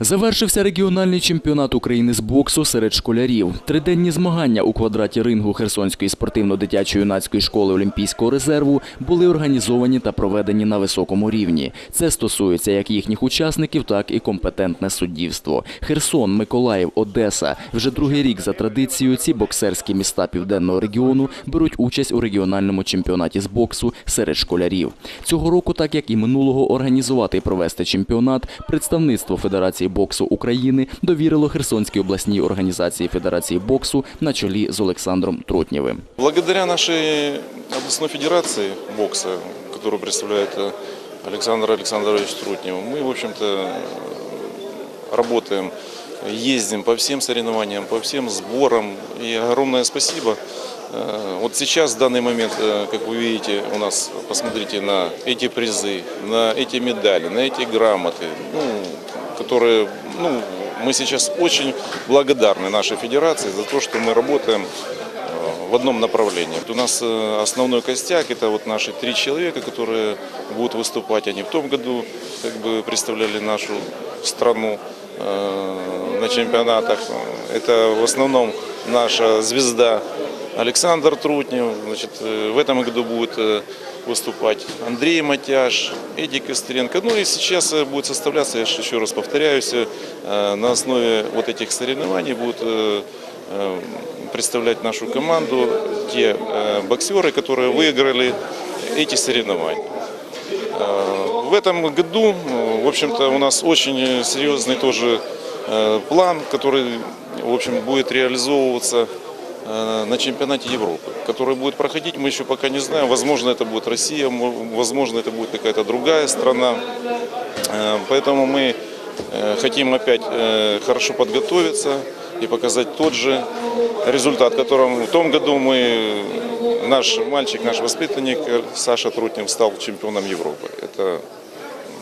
Завершився регіональний чемпіонат України з боксу серед школярів. Триденні змагання у квадраті рингу Херсонської спортивно-дитячої юнацької школи Олімпійського резерву були організовані та проведені на високому рівні. Це стосується як їхніх учасників, так і компетентне суддівство. Херсон, Миколаїв, Одеса вже другий рік за традицією ці боксерські міста південного регіону беруть участь у регіональному чемпіонаті з боксу серед школярів. Цього року, так як і минулого, організувати і провести чемпіонат представництво Федерації боксу України довірило Херсонській обласній організації Федерації боксу на чолі з Олександром Трутнєвим. Благодаря нашей областной федерации бокса, которую представляет э, Александр Александрович Трутнев, мы, в общем-то, э, работаем, ездим по всем соревнованиям, по всем сборам. И огромное спасибо. Э, Вот сейчас, в данный момент, э, как вы видите, у нас, посмотрите на эти призы, на эти медали, на эти грамоты, ну, которые, ну, мы сейчас очень благодарны нашей федерации за то, что мы работаем э, в одном направлении. У нас э, основной костяк это вот наши три человека, которые будут выступать. Они в том году как бы представляли нашу страну э, на чемпионатах. Это в основном наша звезда Александр Трутнев. Значит, в этом году будет выступать Андрей Матяш, Эдик Костренко. Ну и сейчас э, будет составляться, я еще раз повторяюсь, э, на основе вот этих соревнований будут э, представлять нашу команду те боксеры, которые выиграли эти соревнования. В этом году, в общем-то, у нас очень серьезный тоже план, который, в общем, будет реализовываться на чемпионате Европы, который будет проходить, мы еще пока не знаем. Возможно, это будет Россия, мо- возможно, это будет какая-то другая страна. Э, Поэтому мы э, хотим опять э, хорошо подготовиться и показать тот же результат, которым в том году мы, наш мальчик, наш воспитанник э, Саша Трутнев стал чемпионом Европы. Это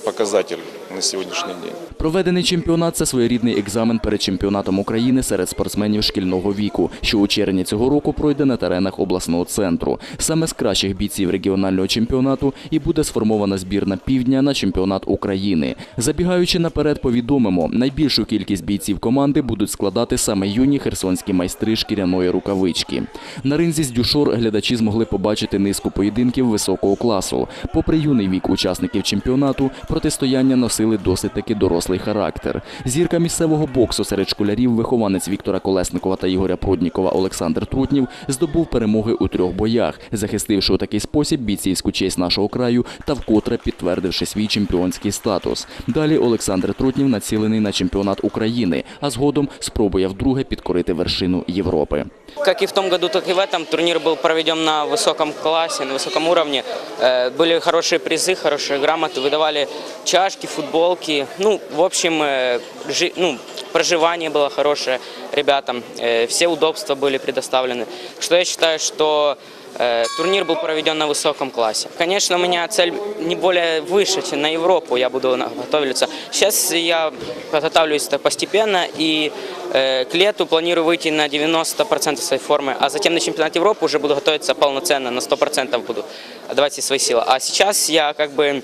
показатель на сегодняшний день. Проведений чемпіонат це своєрідний екзамен перед чемпіонатом України серед спортсменів шкільного віку, що у червні цього року пройде на теренах обласного центру. Саме з кращих бійців регіонального чемпіонату і буде сформована збірна півдня на чемпіонат України. Забігаючи наперед, повідомимо, найбільшу кількість бійців команди будуть складати саме юні херсонські майстри шкіряної рукавички. На ринзі з дюшор глядачі змогли побачити низку поєдинків високого класу. Попри юний вік учасників чемпіонату, протистояння носили досить таки дорослий характер. Зірка місцевого боксу серед школярів, вихованець Віктора Колесникова та Ігоря Пруднікова Олександр Трутнів здобув перемоги у трьох боях, захистивши у такий спосіб бійцівську честь нашого краю та вкотре підтвердивши свій чемпіонський статус. Далі Олександр Трутнів націлений на чемпіонат України, а згодом спробує вдруге підкорити вершину Європи. Как и в том году, так и в этом турнир был проведен на высоком классе, на высоком уровне. Э, Были хорошие призы, хорошие грамоты, выдавали чашки, футболки. Ну, в общем, э, жи- ну, проживание было хорошее ребятам, э, все удобства были предоставлены. Что я считаю, что э, турнир был проведен на высоком классе. Конечно, у меня цель не более выше, чем на Европу я буду на- готовиться. Сейчас я подготавливаюсь так постепенно и э, к лету планирую выйти на 90% своей формы, а затем на чемпионат Европы уже буду готовиться полноценно, на 100% буду отдавать все свои силы. А сейчас я как бы э,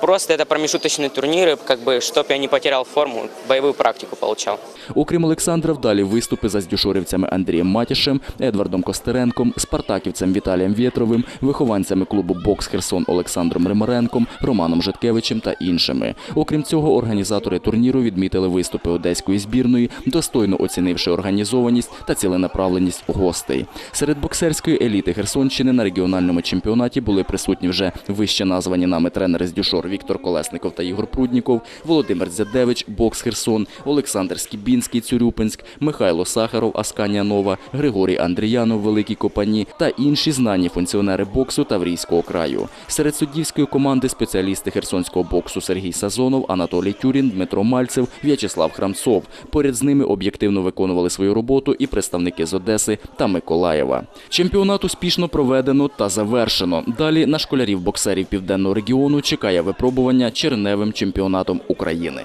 просто это промежуточные турниры, как бы, чтобы я не потерял форму, боевую практику получал. Окрім Олександра, вдалі виступи за здюшорівцями Андрієм Матішем, Едвардом Костеренком, спартаківцем Віталієм Вєтровим, вихованцями клубу Бокс Херсон Олександром Римаренком, Романом Житкевичем та іншими. Окрім цього, організатори турніру відмітили виступи одеської збірної, достойно оцінивши організованість та ціленаправленість гостей. Серед боксерської еліти Херсонщини на регіональному чемпіонаті були присутні вже вище названі нами тренери з дюшор Віктор Колесников та Ігор Прудніков, Володимир Дзядевич, Бокс Херсон, Олександр Скібінський, Цюрюпинськ, Михайло Сахаров, Асканія Нова, Григорій Андріянов, Великій Копані та інші знані функціонери боксу Таврійського краю. Серед суддівської команди спеціалісти херсонського боксу Сергій Сазонов, Анатолій Тюрін, Дмитро Мальцев, В'ячеслав Храмцов. Поряд з ними об'єктивно виконували свою роботу і представники з Одеси та Миколаєва. Чемпіонат успішно проведено та завершено. Далі на школярів боксерів південного регіону чекає випробування черневим чемпіонатом України.